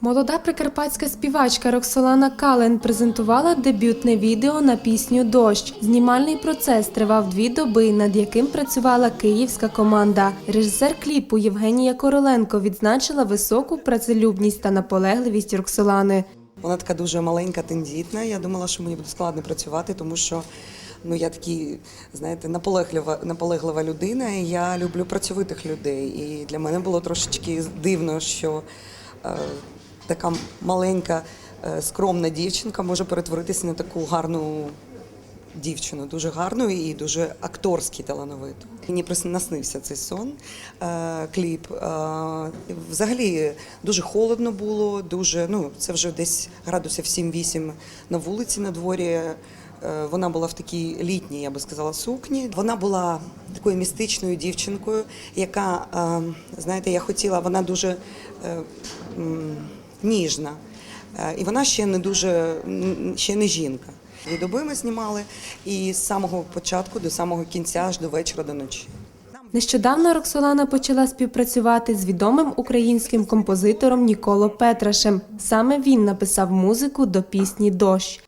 Молода прикарпатська співачка Роксолана Кален презентувала дебютне відео на пісню Дощ. Знімальний процес тривав дві доби, над яким працювала київська команда. Режисер кліпу Євгенія Короленко відзначила високу працелюбність та наполегливість Роксолани. Вона така дуже маленька, тендітна. Я думала, що мені буде складно працювати, тому що ну я такий, знаєте, наполеглива, наполеглива людина. І я люблю працьовитих людей. І для мене було трошечки дивно, що е, така маленька, е, скромна дівчинка може перетворитися на таку гарну. Дівчину дуже гарну і дуже акторськи талановиту. Мені просто наснився цей сон, е, кліп. Е, взагалі дуже холодно було, дуже ну це вже десь градусів 7-8 на вулиці на дворі. Вона була в такій літній, я би сказала, сукні. Вона була такою містичною дівчинкою, яка, знаєте, я хотіла, вона дуже ніжна. Е, І вона ще не дуже ще не жінка. Дві доби ми знімали, і з самого початку до самого кінця, аж до вечора до ночі. Нещодавно Роксолана почала співпрацювати з відомим українським композитором Ніколо Петрашем. Саме він написав музику до пісні Дощ.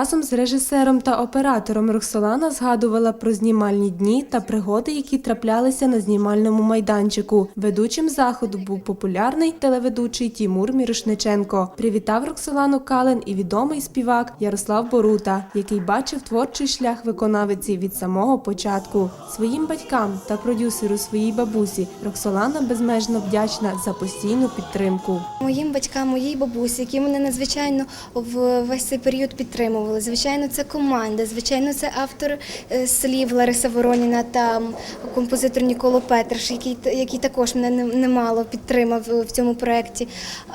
Разом з режисером та оператором Роксолана згадувала про знімальні дні та пригоди, які траплялися на знімальному майданчику. Ведучим заходу був популярний телеведучий Тімур Мірошниченко. Привітав Роксолану Кален і відомий співак Ярослав Борута, який бачив творчий шлях виконавиці від самого початку. Своїм батькам та продюсеру своїй бабусі Роксолана безмежно вдячна за постійну підтримку. Моїм батькам, моїй бабусі, які мене надзвичайно в весь цей період підтримували. Звичайно, це команда, звичайно, це автор е, слів Лариса Вороніна та композитор Ніколо Петриш, який, який також мене немало підтримав в цьому проєкті.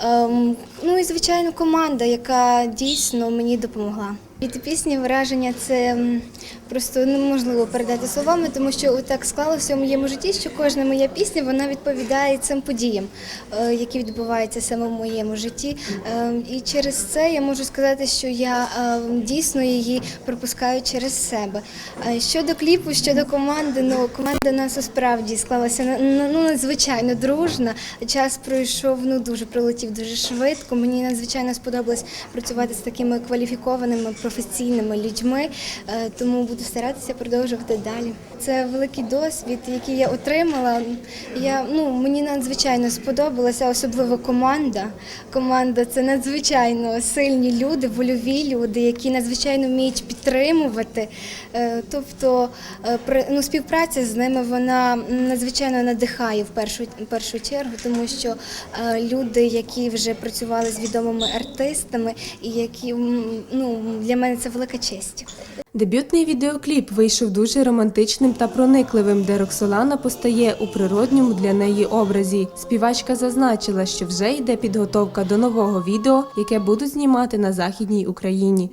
Ем, Ну і звичайно, команда, яка дійсно мені допомогла. Від пісні враження це просто неможливо передати словами, тому що так склалося в моєму житті, що кожна моя пісня вона відповідає цим подіям, е, які відбуваються саме в моєму житті. Е, І через це я можу сказати, що я е, дійсно її пропускаю через себе. Щодо кліпу, щодо команди, ну команда нас справді склалася ну, надзвичайно дружна. Час пройшов ну дуже пролетів дуже швидко. Мені надзвичайно сподобалось працювати з такими кваліфікованими професійними людьми, е, тому буду старатися продовжувати далі. Це великий досвід, який я отримала. Я ну мені надзвичайно сподобалася, особливо команда. Команда це надзвичайно сильні люди, вольові люди, які надзвичайно вміють підтримувати. Е, Тобто е, ну, співпраця з ними вона надзвичайно надихає в першу, в першу чергу, тому що люди, які вже працювали з відомими артистами, і які ну, для мене це велика честь. Дебютний відеокліп вийшов дуже романтичним та проникливим, де Роксолана постає у природньому для неї образі. Співачка зазначила, що вже йде підготовка до нового відео, яке будуть знімати на західній Україні.